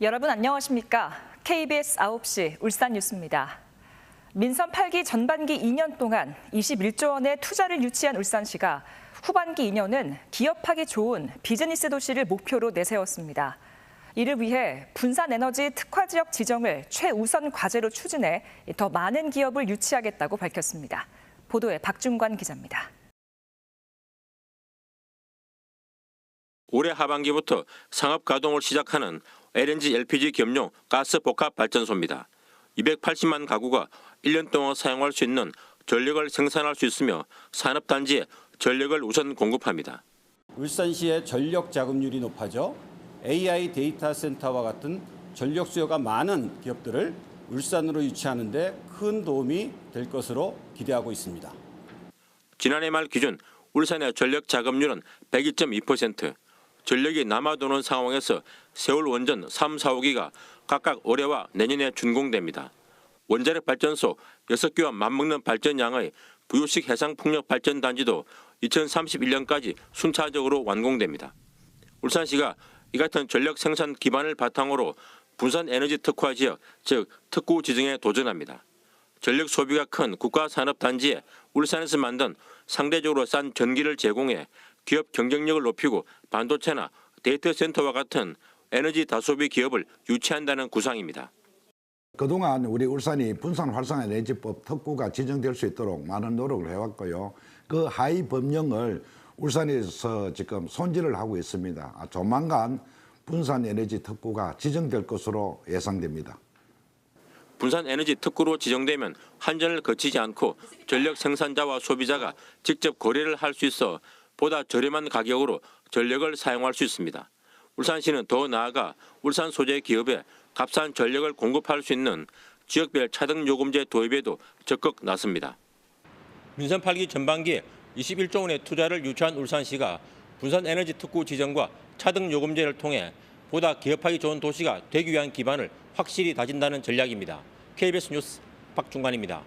여러분 안녕하십니까? KBS 9시 울산 뉴스입니다. 민선 8기 전반기 2년 동안 21조 원의 투자를 유치한 울산시가 후반기 2년은 기업하기 좋은 비즈니스 도시를 목표로 내세웠습니다. 이를 위해 분산 에너지 특화 지역 지정을 최우선 과제로 추진해 더 많은 기업을 유치하겠다고 밝혔습니다. 보도에 박중관 기자입니다. 올해 하반기부터 상업 가동을 시작하는 LNG, LPG 겸용 가스 복합 발전소입니다. 280만 가구가 1년 동안 사용할 수 있는 전력을 생산할 수 있으며 산업단지에 전력을 우선 공급합니다. 울산시의 전력 자금률이 높아져 AI 데이터 센터와 같은 전력 수요가 많은 기업들을 울산으로 유치하는 데 큰 도움이 될 것으로 기대하고 있습니다. 지난해 말 기준 울산의 전력 자금률은 102.2%, 전력이 남아도는 상황에서 세월 원전 3, 4호기가 각각 올해와 내년에 준공됩니다. 원자력 발전소 6개와 맞먹는 발전량의 부유식 해상풍력 발전단지도 2031년까지 순차적으로 완공됩니다. 울산시가 이 같은 전력 생산 기반을 바탕으로 분산 에너지 특화 지역, 즉 특구 지정에 도전합니다. 전력 소비가 큰 국가산업단지에 울산에서 만든 상대적으로 싼 전기를 제공해 기업 경쟁력을 높이고 반도체나 데이터 센터와 같은 에너지 다소비 기업을 유치한다는 구상입니다. 그동안 우리 울산이 분산 활성화 에너지법 특구가 지정될 수 있도록 많은 노력을 해왔고요. 그 하위 법령을 울산에서 지금 손질을 하고 있습니다. 아, 조만간 분산 에너지 특구가 지정될 것으로 예상됩니다. 분산 에너지 특구로 지정되면 한전을 거치지 않고 전력 생산자와 소비자가 직접 거래를 할 수 있어 보다 저렴한 가격으로 전력을 사용할 수 있습니다. 울산시는 더 나아가 울산 소재 기업에 값싼 전력을 공급할 수 있는 지역별 차등 요금제 도입에도 적극 나섭니다. 민선 8기 전반기에 21조 원의 투자를 유치한 울산시가 분산 에너지 특구 지정과 차등 요금제를 통해 보다 기업하기 좋은 도시가 되기 위한 기반을 확실히 다진다는 전략입니다. KBS 뉴스 박중관입니다.